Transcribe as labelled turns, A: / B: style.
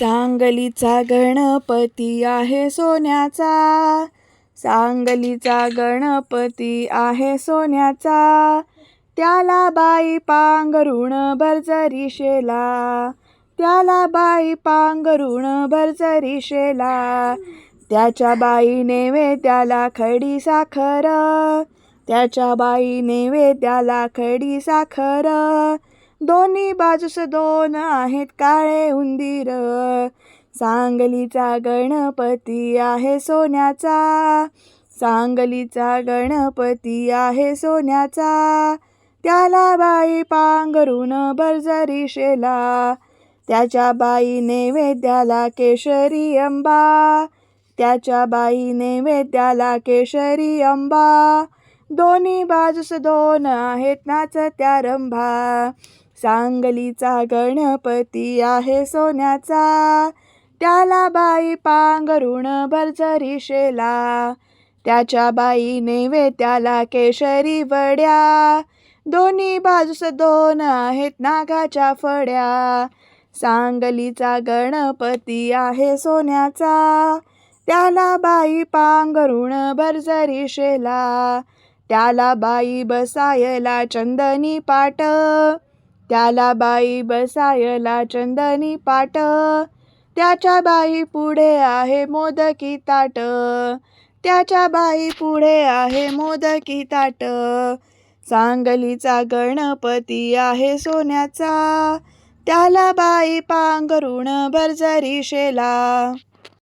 A: सांगलीचा गणपती आहे सोन्याचा. सांगलीचा गणपती आहे सोन्याचा. त्याला बाई पांघरुण भरजरी शेला त्याला बाई पांघरुण भरजरी शेला त्याच्या बाई नैवेद्याला खडी साखर. त्याच्या बाई नैवेद्याला खडी साखर. दोन्ही बाजूस दोन आहेत काळे उंदीर. सांगलीचा गणपती आहे सोन्याचा. सांगलीचा गणपती आहे सोन्याचा. त्याला बाई पांघरून भरजरी शेला. त्याच्या बाई नैवेद्याला केशरी अंबा. त्याच्या बाई नैवेद्याला केशरी अंबा. दोन्ही बाजूस दोन आहेत नाचत्या रंभा सांगलीचा गणपती आहे सोन्याचा. त्याला बाई पांघरुण भरजरी शेला त्याच्या बाई नैवेद्याला केशरी वड्या. दोन्ही बाजूस दोन आहेत नागाच्या फड्या. सांगलीचा गणपती आहे सोन्याचा. त्याला बाई पांघरुण भरजरी शेला त्याला बाई बसायला चंदनी पाट. त्याला बाई बसायला चंदनी पाट. त्याच्या बाई पुढे आहे मोदकी ताट. त्याच्या बाई पुढे आहे मोदकी ताट. सांगलीचा गणपती आहे सोन्याचा. त्याला बाई पांघरुण भरजरी शेला.